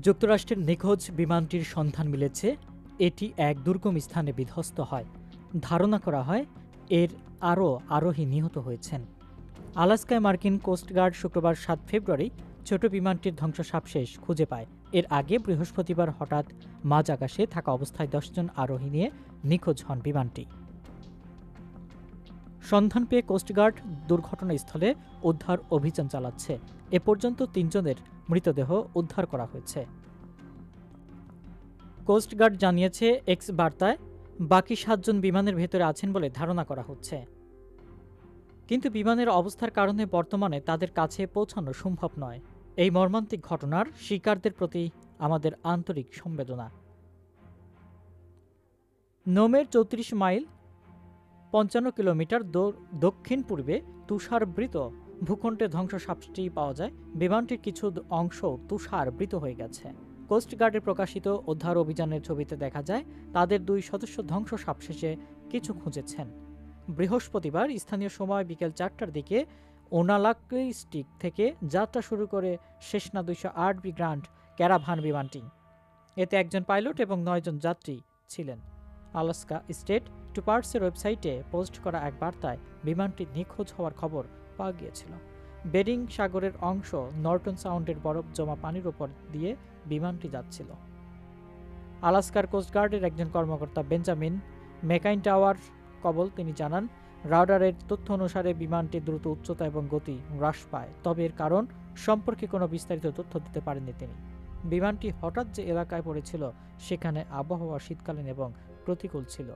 যুক্তরাষ্ট্রের নিখোঁজ বিমানটির সন্ধান মিলেছে। এটি এক দুর্গম স্থানে বিধ্বস্ত হয়। ধারণা করা হয়, এর আরও আরোহী নিহত হয়েছেন। আলাস্কায় মার্কিন কোস্টগার্ড শুক্রবার সাত ফেব্রুয়ারি ছোট বিমানটির ধ্বংসাবশেষ খুঁজে পায়। এর আগে বৃহস্পতিবার হঠাৎ মাঝ আকাশে থাকা অবস্থায় দশজন আরোহী নিয়ে নিখোঁজ হন বিমানটি। সন্ধান পেয়ে কোস্টগার্ড দুর্ঘটনাস্থলে উদ্ধার অভিযান চালাচ্ছে। এ পর্যন্ত তিনজনের মৃতদেহ উদ্ধার করা হয়েছে। কোস্টগার্ড জানিয়েছে এক্স বার্তায় বাকি সাতজন বিমানের ভেতরে আছেন বলে ধারণা করা হচ্ছে। কিন্তু বিমানের অবস্থার কারণে বর্তমানে তাদের কাছে পৌঁছানো সম্ভব নয়। এই মর্মান্তিক ঘটনার শিকারদের প্রতি আমাদের আন্তরিক সম্বেদনা। নোমের চৌত্রিশ মাইল পঞ্চান্ন কিলোমিটার দক্ষিণ পূর্বে তুষারবৃত ভূখণ্ডে ধ্বংসসাপটি পাওয়া যায়। বিমানটির কিছু অংশ তুষারবৃত হয়ে গেছে। কোস্টগার্ডের প্রকাশিত উদ্ধার অভিযানের ছবিতে দেখা যায়, তাদের দুই সদস্য ধ্বংসসাপশেষে কিছু খুঁজেছেন। বৃহস্পতিবার স্থানীয় সময় বিকেল চারটার দিকে ওনালাক্কি স্টিক থেকে যাত্রা শুরু করে শেষনা দুইশো আট বি গ্রান্ড ক্যারাভান বিমানটি। এতে একজন পাইলট এবং নয়জন যাত্রী ছিলেন। আলাস্কা স্টেট টুপার্সের ওয়েবসাইটে পোস্ট করা এক বার্তায় বিমানটি নিখোঁজ হওয়ার খবর পাওয়া গিয়েছিল। বেরিং সাগরের অংশ নর্টন সাউন্ডের বরফ জমা পানির ওপর দিয়ে বিমানটি যাচ্ছিল। আলাস্কার কোস্টগার্ডের একজন কর্মকর্তা বেঞ্জামিন মেকাইন টাওয়ার কবল তিনি জানান, রাডারের তথ্য অনুসারে বিমানটি দ্রুত উচ্চতা এবং গতি হ্রাস পায়, তবে এর কারণ সম্পর্কে কোনো বিস্তারিত তথ্য দিতে পারেননি তিনি। বিমানটি হঠাৎ যে এলাকায় পড়েছিল, সেখানে আবহাওয়া শীতকালীন এবং প্রতিকূল ছিল।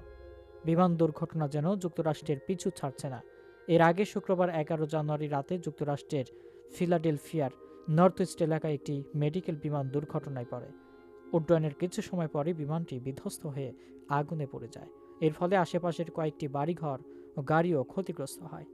বিমান দুর্ঘটনা যেন যুক্তরাষ্ট্রের পিছু ছাড়ছে না। এর আগে শুক্রবার এগারো জানুয়ারি রাতে যুক্তরাষ্ট্রের ফিলাডেলফিয়ার নর্থ ইস্ট এলাকায় একটি মেডিকেল বিমান দুর্ঘটনায় পড়ে। উড্ডয়নের কিছু সময় পরে বিমানটি বিধ্বস্ত হয়ে আগুনে পড়ে যায়। এর ফলে আশেপাশের কয়েকটি বাড়িঘর ও গাড়িও ক্ষতিগ্রস্ত হয়।